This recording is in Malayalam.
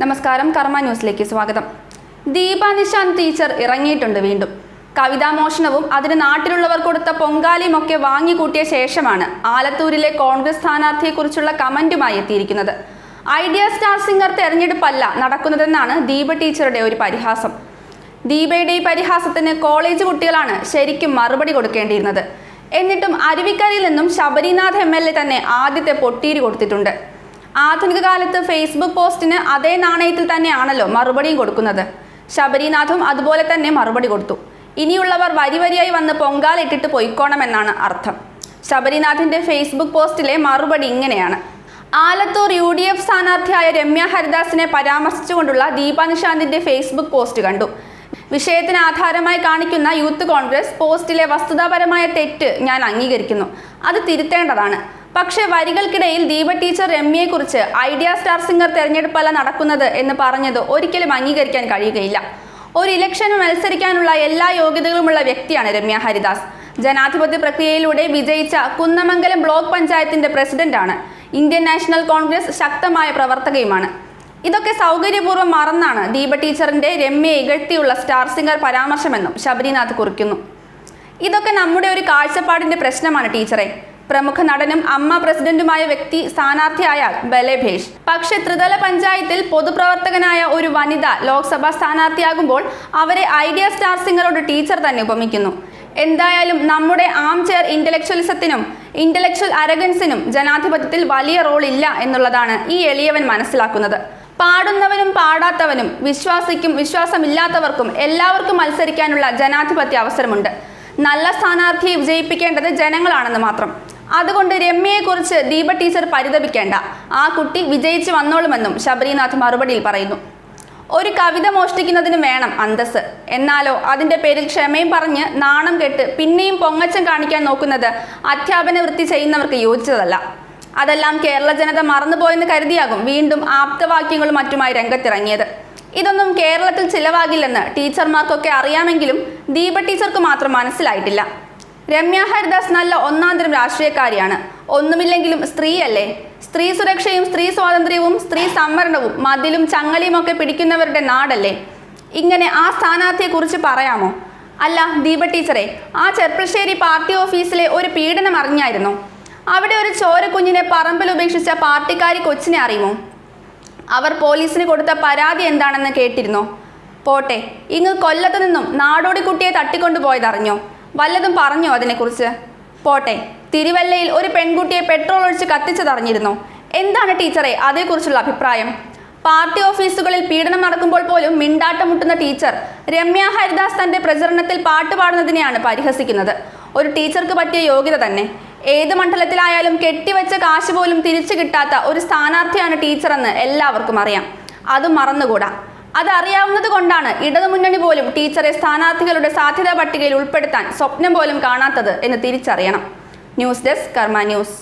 നമസ്കാരം കർമ്മ ന്യൂസിലേക്ക് സ്വാഗതം. ദീപ ടീച്ചർ ഇറങ്ങിയിട്ടുണ്ട് വീണ്ടും. കവിതാ മോഷണവും അതിന് നാട്ടിലുള്ളവർ കൊടുത്ത പൊങ്കാലയും ഒക്കെ വാങ്ങിക്കൂട്ടിയ ശേഷമാണ് ആലത്തൂരിലെ കോൺഗ്രസ് സ്ഥാനാർത്ഥിയെക്കുറിച്ചുള്ള കമന്റുമായി എത്തിയിരിക്കുന്നത്. ഐഡിയ സ്റ്റാർ സിംഗർ തെരഞ്ഞെടുപ്പല്ല നടക്കുന്നതെന്നാണ് ദീപ ടീച്ചറുടെ ഒരു പരിഹാസം. ദീപയുടെ ഈ പരിഹാസത്തിന് കോളേജ് കുട്ടികളാണ് ശരിക്കും മറുപടി കൊടുക്കേണ്ടിയിരുന്നത്. എന്നിട്ടും അരുവിക്കരയിൽ നിന്നും ശബരിനാഥ് എം തന്നെ ആദ്യത്തെ പൊട്ടീരി കൊടുത്തിട്ടുണ്ട്. ആധുനിക കാലത്ത് ഫേസ്ബുക്ക് പോസ്റ്റിന് അതേ നാണയത്തിൽ തന്നെയാണല്ലോ മറുപടിയും കൊടുക്കുന്നത്. ശബരിനാഥും അതുപോലെ തന്നെ മറുപടി കൊടുത്തു. ഇനിയുള്ളവർ വരി വരിയായി വന്ന് പൊങ്കാലിട്ടിട്ട് പൊയ്ക്കോണമെന്നാണ് അർത്ഥം. ശബരിനാഥിന്റെ ഫേസ്ബുക്ക് പോസ്റ്റിലെ മറുപടി ഇങ്ങനെയാണ്. ആലത്തൂർ യു ഡി എഫ് സ്ഥാനാർത്ഥിയായ രമ്യ ഹരിദാസിനെ പരാമർശിച്ചുകൊണ്ടുള്ള ദീപാനിശാന്തിന്റെ ഫേസ്ബുക്ക് പോസ്റ്റ് കണ്ടു. വിഷയത്തിന് ആധാരമായി കാണിക്കുന്ന യൂത്ത് കോൺഗ്രസ് പോസ്റ്റിലെ വസ്തുതാപരമായ തെറ്റ് ഞാൻ അംഗീകരിക്കുന്നു. അത് തിരുത്തേണ്ടതാണ്. പക്ഷേ വരികൾക്കിടയിൽ ദീപ ടീച്ചർ രമ്യയെക്കുറിച്ച് ഐഡിയ സ്റ്റാർ സിംഗർ തെരഞ്ഞെടുപ്പല്ല നടക്കുന്നത് എന്ന് പറഞ്ഞത് ഒരിക്കലും അംഗീകരിക്കാൻ കഴിയുകയില്ല. ഒരു ഇലക്ഷന് മത്സരിക്കാനുള്ള എല്ലാ യോഗ്യതകളുമുള്ള വ്യക്തിയാണ് രമ്യ ഹരിദാസ്. ജനാധിപത്യ പ്രക്രിയയിലൂടെ വിജയിച്ച കുന്നമംഗലം ബ്ലോക്ക് പഞ്ചായത്തിന്റെ പ്രസിഡന്റാണ്. ഇന്ത്യൻ നാഷണൽ കോൺഗ്രസ് ശക്തമായ പ്രവർത്തകയുമാണ്. ഇതൊക്കെ സൗകര്യപൂർവം മറന്നാണ് ദീപ ടീച്ചറിന്റെ രമ്യയെ ഇകഴ്ത്തിയുള്ള സ്റ്റാർ സിംഗർ പരാമർശമെന്നും ശബരിനാഥ് കുറിക്കുന്നു. ഇതൊക്കെ നമ്മുടെ ഒരു കാഴ്ചപ്പാടിന്റെ പ്രശ്നമാണ് ടീച്ചറെ. പ്രമുഖ നടനും അമ്മ പ്രസിഡന്റുമായ വ്യക്തി സ്ഥാനാർത്ഥിയായാൽ ബലേഭേഷ്. പക്ഷേ ത്രിതല പഞ്ചായത്തിൽ പൊതുപ്രവർത്തകനായ ഒരു വനിത ലോക്സഭാ സ്ഥാനാർത്ഥിയാകുമ്പോൾ അവരെ ഐഡിയ സ്റ്റാർ സിംഗറോട് ടീച്ചർ തന്നെ ഉപമിക്കുന്നു. എന്തായാലും നമ്മുടെ ആം ചെയർ ഇന്റലക്ച്വലിസത്തിനും ഇന്റലക്ച്വൽ അരഗൻസിനും ജനാധിപത്യത്തിൽ വലിയ റോൾ ഇല്ല എന്നുള്ളതാണ് ഈ എളിയവൻ മനസ്സിലാക്കുന്നത്. പാടുന്നവനും പാടാത്തവനും വിശ്വാസിക്കും വിശ്വാസമില്ലാത്തവർക്കും എല്ലാവർക്കും മത്സരിക്കാനുള്ള ജനാധിപത്യ അവസരമുണ്ട്. നല്ല സ്ഥാനാർത്ഥിയെ വിജയിപ്പിക്കേണ്ടത് ജനങ്ങളാണെന്ന് മാത്രം. അതുകൊണ്ട് രമ്യയെക്കുറിച്ച് ദീപ ടീച്ചർ പരിതപിക്കേണ്ട. ആ കുട്ടി വിജയിച്ച് വന്നോളുമെന്നും ശബരിനാഥ് മറുപടിയിൽ പറയുന്നു. ഒരു കവിത മോഷ്ടിക്കുന്നതിന് വേണം അന്തസ് എന്നാലോ അതിന്റെ പേരിൽ ക്ഷമയും പറഞ്ഞ് നാണം കെട്ട് പിന്നെയും പൊങ്ങച്ചം കാണിക്കാൻ നോക്കുന്നത് അധ്യാപന വൃത്തി ചെയ്യുന്നവർക്ക് യോജിച്ചതല്ല. അതെല്ലാം കേരള ജനത മറന്നുപോയെന്ന് കരുതിയാകും വീണ്ടും ആപ്തവാക്യങ്ങളും മറ്റുമായി രംഗത്തിറങ്ങിയത്. ഇതൊന്നും കേരളത്തിൽ ചിലവാകില്ലെന്ന് ടീച്ചർമാർക്കൊക്കെ അറിയാമെങ്കിലും ദീപ ടീച്ചർക്ക് മാത്രം മനസ്സിലായിട്ടില്ല. രമ്യ ഹരിദാസ് നല്ല ഒന്നാന്തരം രാഷ്ട്രീയക്കാരിയാണ്. ഒന്നുമില്ലെങ്കിലും സ്ത്രീയല്ലേ? സ്ത്രീ സുരക്ഷയും സ്ത്രീ സ്വാതന്ത്ര്യവും സ്ത്രീ സംവരണവും മതിലും ചങ്ങലയും ഒക്കെ പിടിക്കുന്നവരുടെ നാടല്ലേ? ഇങ്ങനെ ആ സ്ഥാനാർത്ഥിയെക്കുറിച്ച് പറയാമോ? അല്ല ദീപ ടീച്ചറെ ആ ചെർപ്പശ്ശേരി പാർട്ടി ഓഫീസിലെ ഒരു പീഡനം അറിഞ്ഞായിരുന്നു? അവിടെ ഒരു ചോരക്കുഞ്ഞിനെ പറമ്പിൽ ഉപേക്ഷിച്ച പാർട്ടിക്കാരി കൊച്ചിനെ അറിയുമോ? അവർ പോലീസിന് കൊടുത്ത പരാതി എന്താണെന്ന് കേട്ടിരുന്നോ? പോട്ടെ ഇങ്ങ് കൊല്ലത്തു നിന്നും നാടോടി കുട്ടിയെ തട്ടിക്കൊണ്ടുപോയതറിഞ്ഞോ? വല്ലതും പറഞ്ഞോ അതിനെക്കുറിച്ച്? പോട്ടെ. തിരുവല്ലയിൽ ഒരു പെൺകുട്ടിയെ പെട്രോൾ ഒഴിച്ച് കത്തിച്ചതറിഞ്ഞിരുന്നു. എന്താണ് ടീച്ചറെ അതേക്കുറിച്ചുള്ള അഭിപ്രായം? പാർട്ടി ഓഫീസുകളിൽ പീഡനം നടക്കുമ്പോൾ പോലും മിണ്ടാട്ടം മുട്ടുന്ന ടീച്ചർ രമ്യ ഹരിദാസ് തന്റെ പ്രചരണത്തിൽ പാട്ടുപാടുന്നതിനെയാണ് പരിഹസിക്കുന്നത്. ഒരു ടീച്ചർക്ക് പറ്റിയ യോഗ്യത തന്നെ. ഏത് മണ്ഡലത്തിലായാലും കെട്ടിവെച്ച കാശ് പോലും തിരിച്ചു കിട്ടാത്ത ഒരു സ്ഥാനാർത്ഥിയാണ് ടീച്ചറെന്ന് എല്ലാവർക്കും അറിയാം. അത് മറന്നുകൂടാ. അതറിയാവുന്നത് കൊണ്ടാണ് ഇടതുമുന്നണി പോലും ടീച്ചറെ സ്ഥാനാർത്ഥികളുടെ സാധ്യതാ പട്ടികയിൽ ഉൾപ്പെടുത്താൻ സ്വപ്നം പോലും കാണാത്തത് എന്ന് തിരിച്ചറിയണം. News desk Karma news.